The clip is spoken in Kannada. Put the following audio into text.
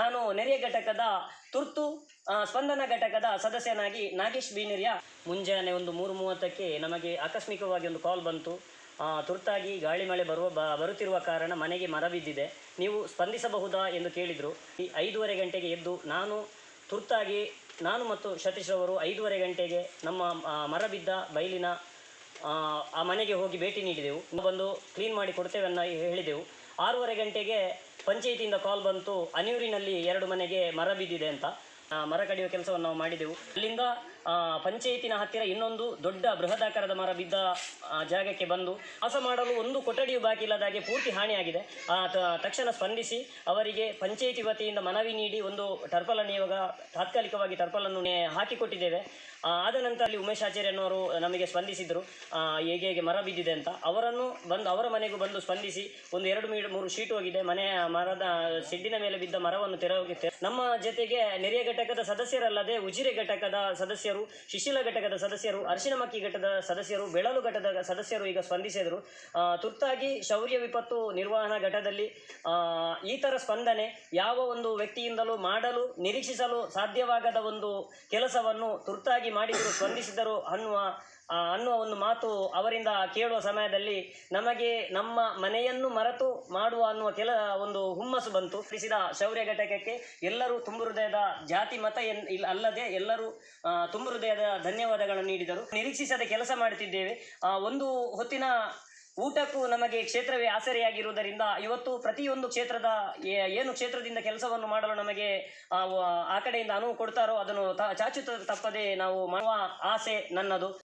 ನಾನು ನೆರೆಯ ಘಟಕದ ತುರ್ತು ಸ್ಪಂದನ ಘಟಕದ ಸದಸ್ಯನಾಗಿ ನಾಗೇಶ್ ಬೀನಿರಿಯ ಮುಂಜಾನೆ ಒಂದು ಮೂರು ಮೂವತ್ತಕ್ಕೆ ನಮಗೆ ಆಕಸ್ಮಿಕವಾಗಿ ಒಂದು ಕಾಲ್ ಬಂತು. ತುರ್ತಾಗಿ ಗಾಳಿ ಮಳೆ ಬರುವ ಬ, ಬರುತ್ತಿರುವ ಕಾರಣ ಮನೆಗೆ ಮರ ಬಿದ್ದಿದೆ. ನೀವು ಸ್ಪಂದಿಸಬಹುದಾ ಎಂದು ಕೇಳಿದರು. ಈ ಐದೂವರೆ ಗಂಟೆಗೆ ಎದ್ದು ನಾನು ತುರ್ತಾಗಿ, ನಾನು ಮತ್ತು ಸತೀಶ್ ಅವರು ಐದೂವರೆ ಗಂಟೆಗೆ ನಮ್ಮ ಮರ ಬಿದ್ದ ಬಯಲಿನ, ಆ ಮನೆಗೆ ಹೋಗಿ ಭೇಟಿ ನೀಡಿದೆವು. ಬಂದು ಕ್ಲೀನ್ ಮಾಡಿ ಕೊಡ್ತೇವೆ ಅನ್ನ ಹೇಳಿದೆವು. ಆರೂವರೆ ಗಂಟೆಗೆ ಪಂಚಾಯಿತಿಯಿಂದ ಕಾಲ್ ಬಂತು, ಅನಿಯೂರಿನಲ್ಲಿ ಎರಡು ಮನೆಗೆ ಮರ ಬಿದ್ದಿದೆ ಅಂತ. ಮರ ಕಡಿಯುವ ಕೆಲಸವನ್ನು ನಾವು ಮಾಡಿದೆವು. ಅಲ್ಲಿಂದ ಪಂಚಾಯಿತಿನ ಹತ್ತಿರ ಇನ್ನೊಂದು ದೊಡ್ಡ ಬೃಹದಾಕಾರದ ಮರ ಬಿದ್ದ ಜಾಗಕ್ಕೆ ಬಂದು ವಾಸ ಮಾಡಲು ಒಂದು ಕೊಠಡಿಯು ಬಾಕಿ ಇಲ್ಲದ ಹಾಗೆ ಪೂರ್ತಿ ಹಾನಿಯಾಗಿದೆ. ತಕ್ಷಣ ಸ್ಪಂದಿಸಿ ಅವರಿಗೆ ಪಂಚಾಯಿತಿ ವತಿಯಿಂದ ಮನವಿ ನೀಡಿ ಒಂದು ಟರ್ಪಲನ್ನು ಇವಾಗ ತಾತ್ಕಾಲಿಕವಾಗಿ ಟರ್ಪಲನ್ನು ಹಾಕಿಕೊಟ್ಟಿದ್ದೇವೆ. ಆದ ನಂತರ ಅಲ್ಲಿ ಉಮೇಶ್ ಆಚಾರ್ಯ ಅನ್ನೋರು ನಮಗೆ ಸ್ಪಂದಿಸಿದರು. ಹೇಗೆ ಹೇಗೆ ಮರ ಬಿದ್ದಿದೆ ಅಂತ. ಅವರನ್ನು ಬಂದು, ಅವರ ಮನೆಗೂ ಬಂದು ಸ್ಪಂದಿಸಿ ಒಂದು ಎರಡು ಮೀ- ಮೂರು ಶೀಟ್ ಹೋಗಿದೆ. ಮನೆಯ ಮರದ, ಸಿಡ್ಡಿನ ಮೇಲೆ ಬಿದ್ದ ಮರವನ್ನು ತೆರವುಗೆ ನಮ್ಮ ಜೊತೆಗೆ ನೆರೆಯ ಘಟಕದ ಸದಸ್ಯರಲ್ಲದೆ ಉಜಿರೆ ಘಟಕದ ಸದಸ್ಯರು ಶಿಶಿಲ ಘಟಕದ ಸದಸ್ಯರು ಅರಿಶಿನಮಕ್ಕಿ ಘಟದ ಸದಸ್ಯರು, ಬೆಳಲು ಘಟದ ಸದಸ್ಯರು ಈಗ ಸ್ಪಂದಿಸಿದರು. ತುರ್ತಾಗಿ ಶೌರ್ಯ ವಿಪತ್ತು ನಿರ್ವಹಣಾ ಘಟದಲ್ಲಿ ಈ ಥರ ಸ್ಪಂದನೆ ಯಾವ ಒಂದು ವ್ಯಕ್ತಿಯಿಂದಲೂ ಮಾಡಲು, ನಿರೀಕ್ಷಿಸಲು ಸಾಧ್ಯವಾಗದ ಒಂದು ಕೆಲಸವನ್ನು ತುರ್ತಾಗಿ ಮಾಡಿದರು ಸ್ಪಂದಿಸಿದರು ಅನ್ನುವ ಅನ್ನುವ ಒಂದು ಮಾತು ಅವರಿಂದ ಕೇಳುವ ಸಮಯದಲ್ಲಿ ನಮಗೆ ನಮ್ಮ ಮನೆಯನ್ನು ಮರೆತು ಮಾಡುವ ಅನ್ನುವ ಕೆಲ ಒಂದು ಹುಮ್ಮಸ್ಸು ಬಂತು. ತಿಳಿಸಿದ ಶೌರ್ಯ ಘಟಕಕ್ಕೆ ಎಲ್ಲರೂ ತುಂಬು ಹೃದಯದ ಜಾತಿ ಮತ ಅಲ್ಲದೆ ಎಲ್ಲರೂ ತುಂಬು ಹೃದಯದ ಧನ್ಯವಾದಗಳನ್ನು ನೀಡಿದರು. ನಿರೀಕ್ಷಿಸದೆ ಕೆಲಸ ಮಾಡುತ್ತಿದ್ದೇವೆ. ಒಂದು ಹೊತ್ತಿನ ಊಟಕ್ಕೂ ನಮಗೆ ಕ್ಷೇತ್ರವೇ ಆಸರೆಯಾಗಿರುವುದರಿಂದ ಇವತ್ತು ಪ್ರತಿಯೊಂದು ಕ್ಷೇತ್ರದ ಏನು ಕ್ಷೇತ್ರದಿಂದ ಕೆಲಸವನ್ನು ಮಾಡಲು ನಮಗೆ ಆ, ಕಡೆಯಿಂದ ಅನುವು ಕೊಡ್ತಾರೋ ಅದನ್ನು ಚಾಚು ತಪ್ಪದೆ ನಾವು ಮಾಡುವ ಆಸೆ ನನ್ನದು.